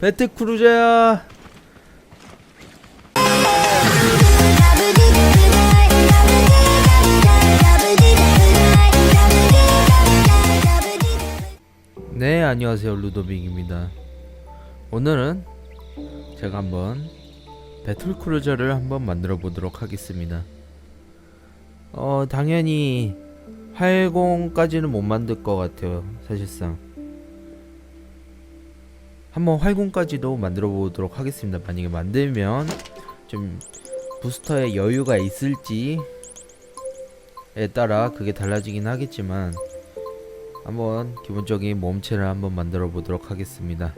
배트 크루저야. 네, 안녕하세요. 루도빅입니다. 오늘은 제가 한번 배틀 크루저를 한번 만들어 보도록 하겠습니다. 어, 당연히 활공까지는 못 만들 것 같아요. 사실상. 한번 활공까지도 만들어 보도록 하겠습니다. 만약에 만들면 좀 부스터에 여유가 있을지에 따라 그게 달라지긴 하겠지만 한번 기본적인 몸체를 한번 만들어 보도록 하겠습니다.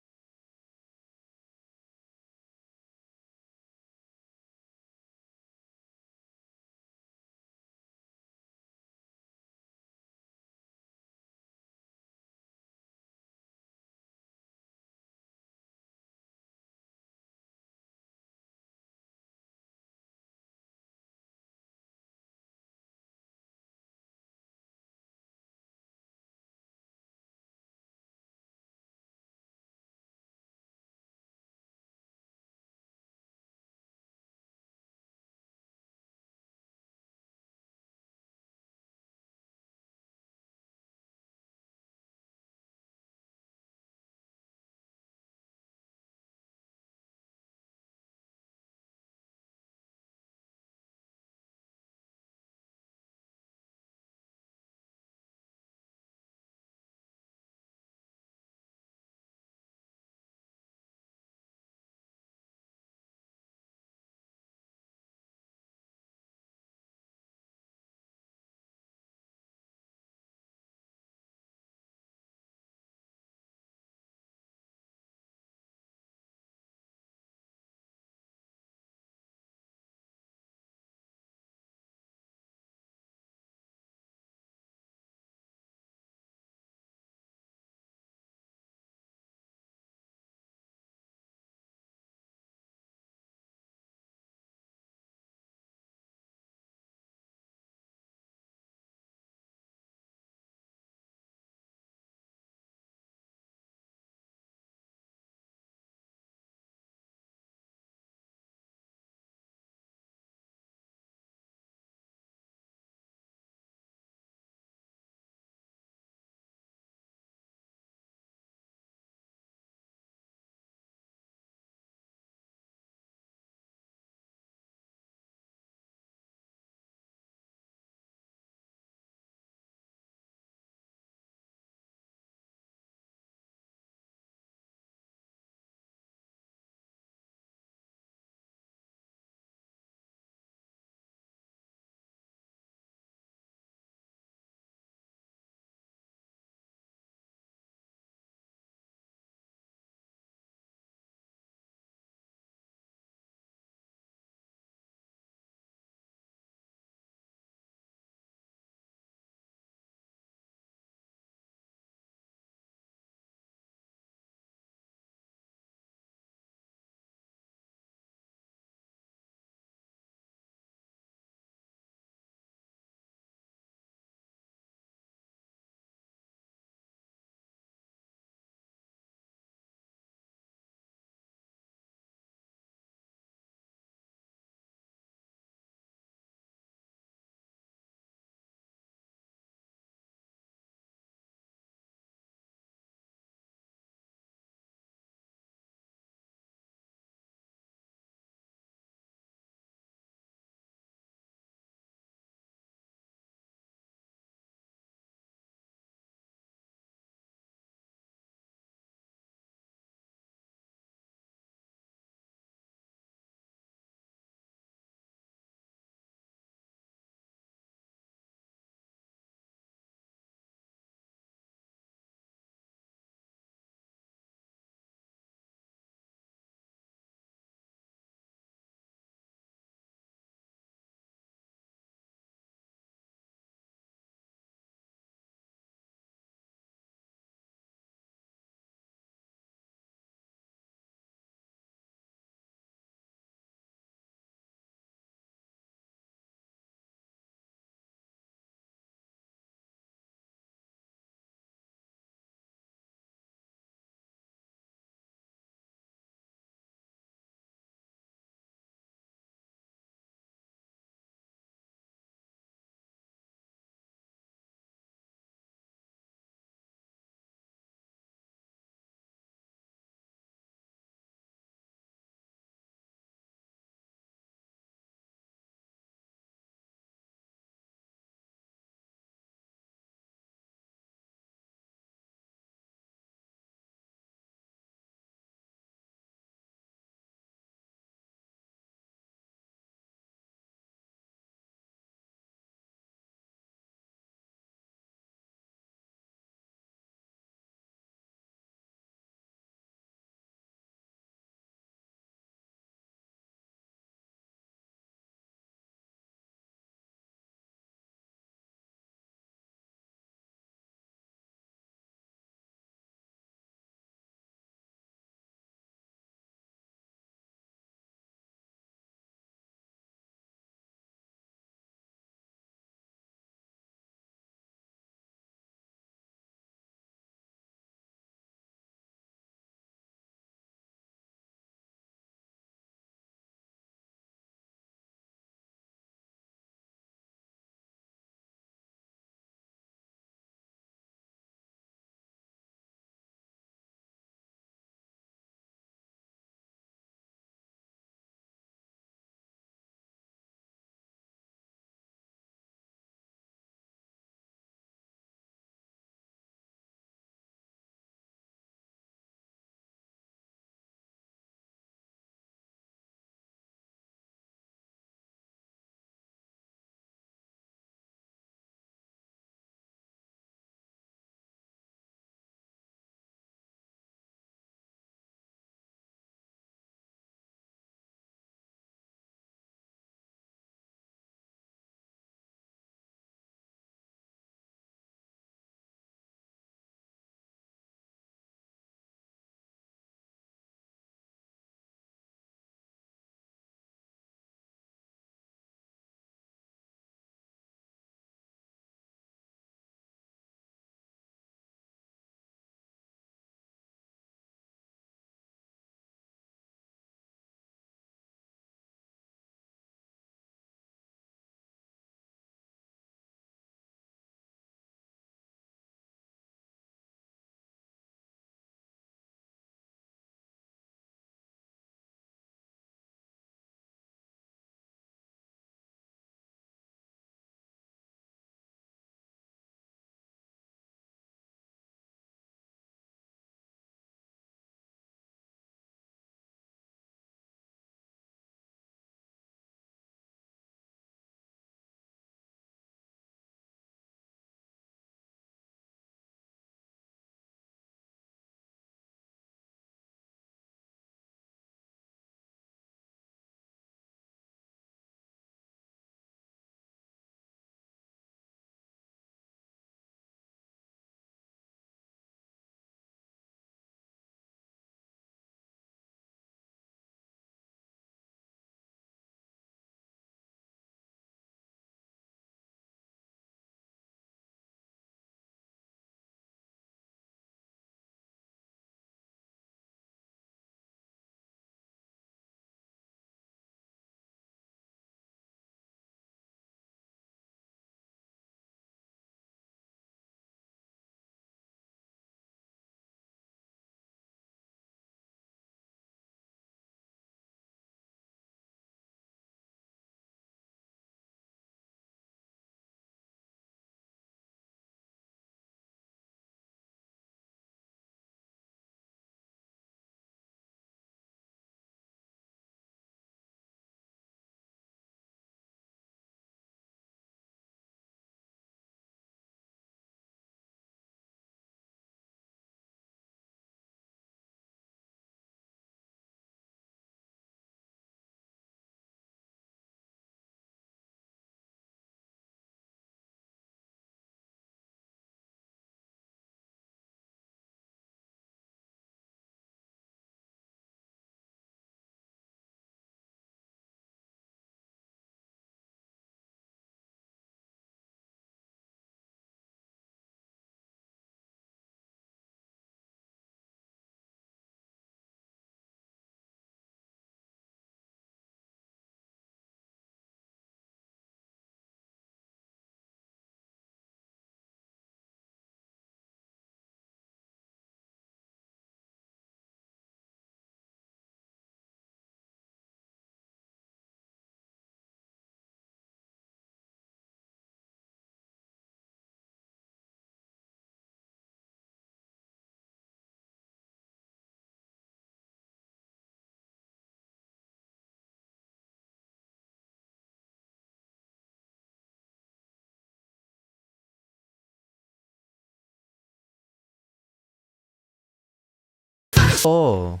어,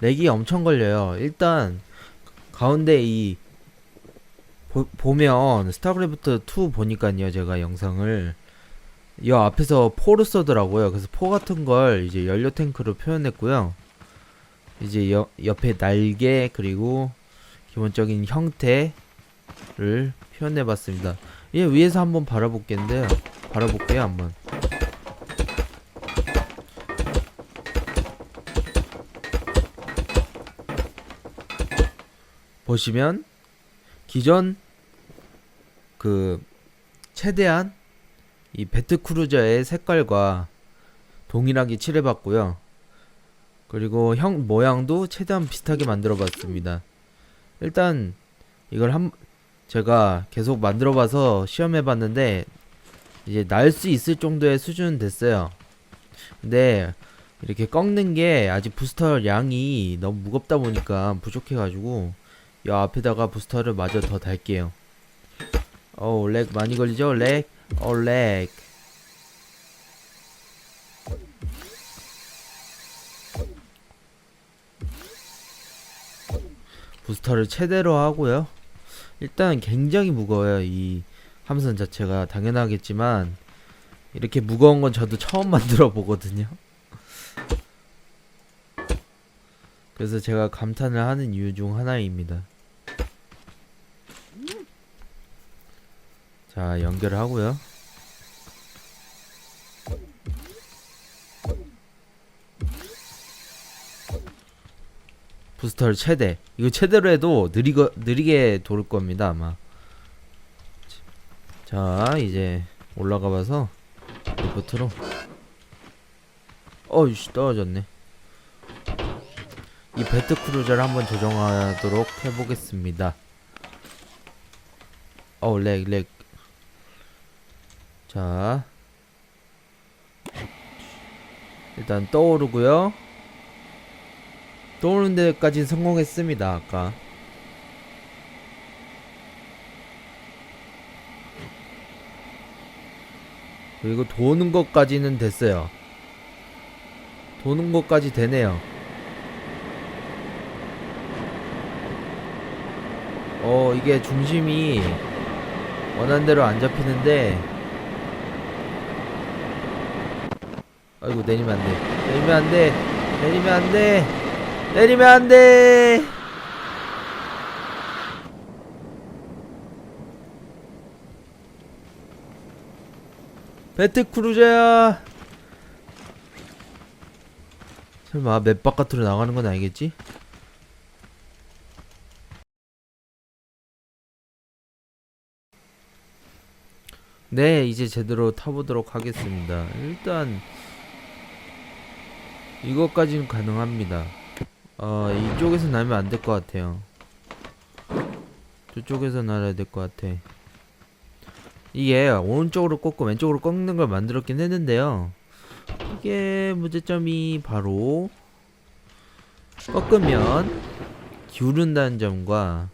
렉이 엄청 걸려요. 일단 가운데 이 보, 보면 스타크래프트 2 보니까요 제가 영상을 이 앞에서 포를 써더라고요. 그래서 포 같은 걸 이제 연료 탱크로 표현했고요. 이제 여, 옆에 날개 그리고 기본적인 형태를 표현해봤습니다. 얘 위에서 한번 바라볼게인데요. 바라볼게요 한번. 보시면 기존 그 최대한 이 배트크루저의 색깔과 동일하게 칠해봤고요. 그리고 형 모양도 최대한 비슷하게 만들어봤습니다. 일단 이걸 한 제가 계속 만들어봐서 시험해봤는데 이제 날 수 있을 정도의 수준은 됐어요. 근데 이렇게 꺾는 게 아직 부스터 양이 너무 무겁다 보니까 부족해가지고 이 앞에다가 부스터를 마저 더 달게요. 어우 렉 많이 걸리죠? 렉? 어 렉. 부스터를 최대로 하고요. 일단 굉장히 무거워요. 이 함선 자체가 당연하겠지만 이렇게 무거운 건 저도 처음 만들어 보거든요. 그래서 제가 감탄을 하는 이유 중 하나입니다. 자, 연결을 하고요. 부스터를 최대. 이거 최대로 해도 느리거, 느리게 돌 겁니다, 아마. 자, 이제 올라가 봐서 리포트로. 어이씨, 떨어졌네. 이 배트 크루저를 한번 조정하도록 해보겠습니다. 어우, 렉, 렉. 자. 일단 떠오르고요. 떠오르는 데까지 성공했습니다, 아까. 그리고 도는 것까지는 됐어요. 도는 것까지 되네요. 어, 이게 중심이 원하는 대로 안 잡히는데 아이고 내리면 안 돼. 내리면 안 돼. 내리면 안 돼. 내리면 안 돼. 배트 크루저야. 설마 맵 바깥으로 나가는 건 아니겠지? 네, 이제 제대로 타보도록 하겠습니다. 일단 이것까지는 가능합니다. 어, 이쪽에서 나면 안 될 것 같아요. 저쪽에서 날아야 될 것 같아. 이게 오른쪽으로 꺾고 왼쪽으로 꺾는 걸 만들었긴 했는데요. 이게 문제점이 바로 꺾으면 기울는다는 점과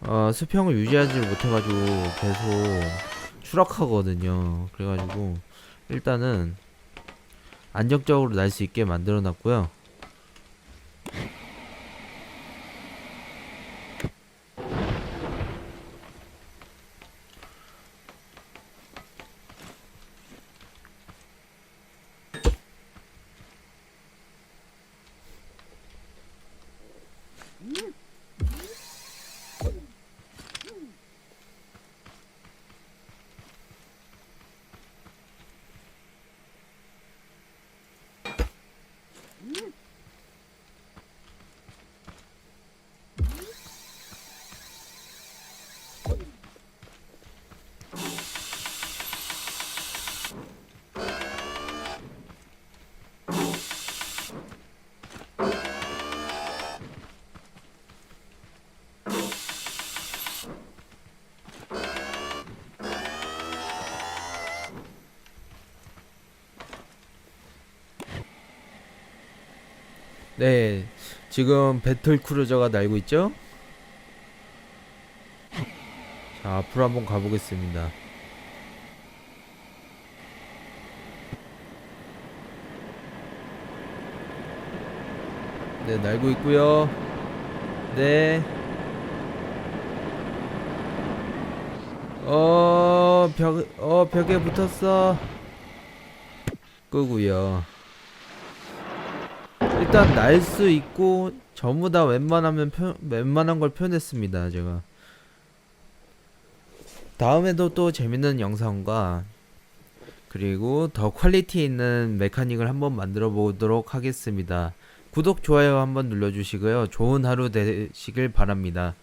어, 수평을 유지하지 못해가지고 계속 추락하거든요. 그래가지고 일단은 안정적으로 날 수 있게 만들어 놨고요. 네, 지금 배틀 크루저가 날고 있죠? 자, 앞으로 한번 가보겠습니다. 네, 날고 있고요. 네. 어, 벽, 어, 벽에 붙었어. 끄고요. 일단 날 수 있고 전부 다 웬만하면 표, 웬만한 걸 표현했습니다. 제가. 다음에도 또 재밌는 영상과 그리고 더 퀄리티 있는 메카닉을 한번 만들어 보도록 하겠습니다. 구독, 좋아요 한번 눌러주시고요. 좋은 하루 되시길 바랍니다.